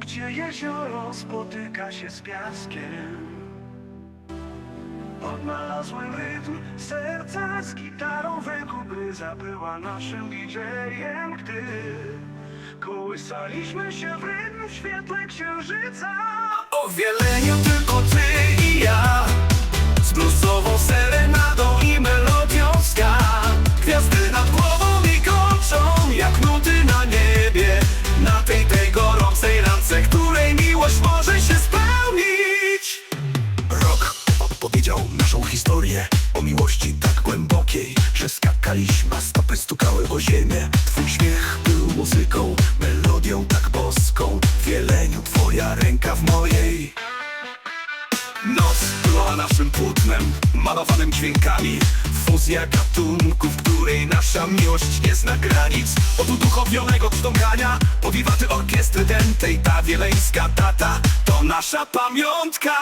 Gdzie jezioro spotyka się z piaskiem. Odnalazłem rytm serca z gitarą w by zabyła naszym DJ-em, gdy kołysaliśmy się w rytm w świetle księżyca. O wieleniu głębokiej, że skakaliśmy, a stopy stukały o ziemię. Twój śmiech był muzyką, melodią tak boską. Wieleniu twoja ręka w mojej. Noc była naszym płótnem, malowanym dźwiękami Fuzja gatunków, której nasza miłość nie zna granic Od uduchowionego brzdąkania, po wiwaty orkiestry dętej Ta wieleńska data to nasza pamiątka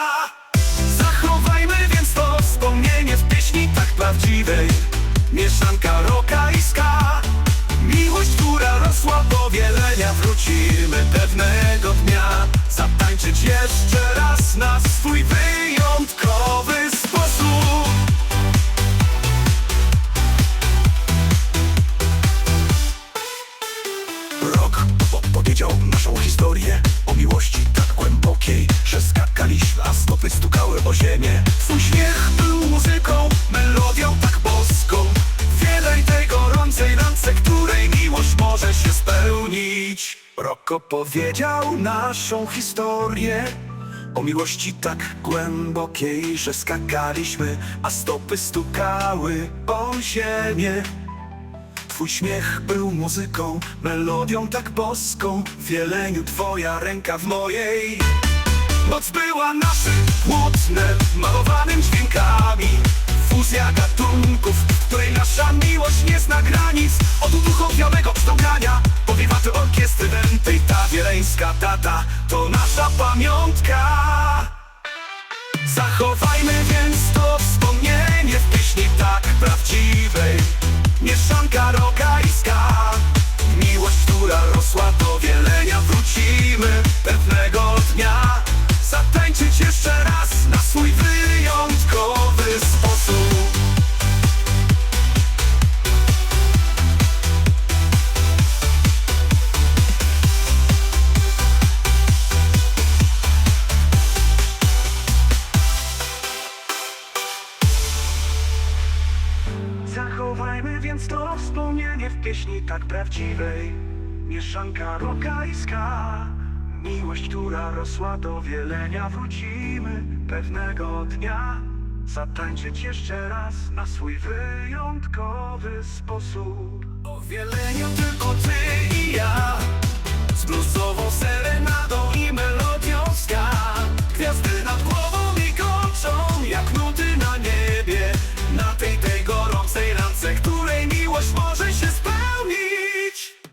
Jeszcze raz na swój wyjątkowy sposób Rok opowiedział naszą historię o miłości tak głębokiej, że skakaliśmy, a stopy stukały o ziemię. Twój spełnić. Rok opowiedział naszą historię o miłości tak głębokiej, że skakaliśmy, a stopy stukały o ziemię. Twój śmiech był muzyką, melodią tak boską W wieleniu twoja ręka w mojej Noc była naszym płótnem, malowanym dźwiękami Fuzja gatunków, której nasza miłość nie zna granic Od uduchowionego wstągania, po wiwaty orkiestry dętej Ta wieleńska data to nasza pamiątka. Zachowajmy więc to Wspomnienie w pieśni tak prawdziwej. Mieszanka rokajska Miłość, która rosła do wielenia. Wrócimy pewnego dnia Zatańczyć jeszcze raz na swój wyjątkowy sposób. O wieleniu tylko ty i ja Z bluzową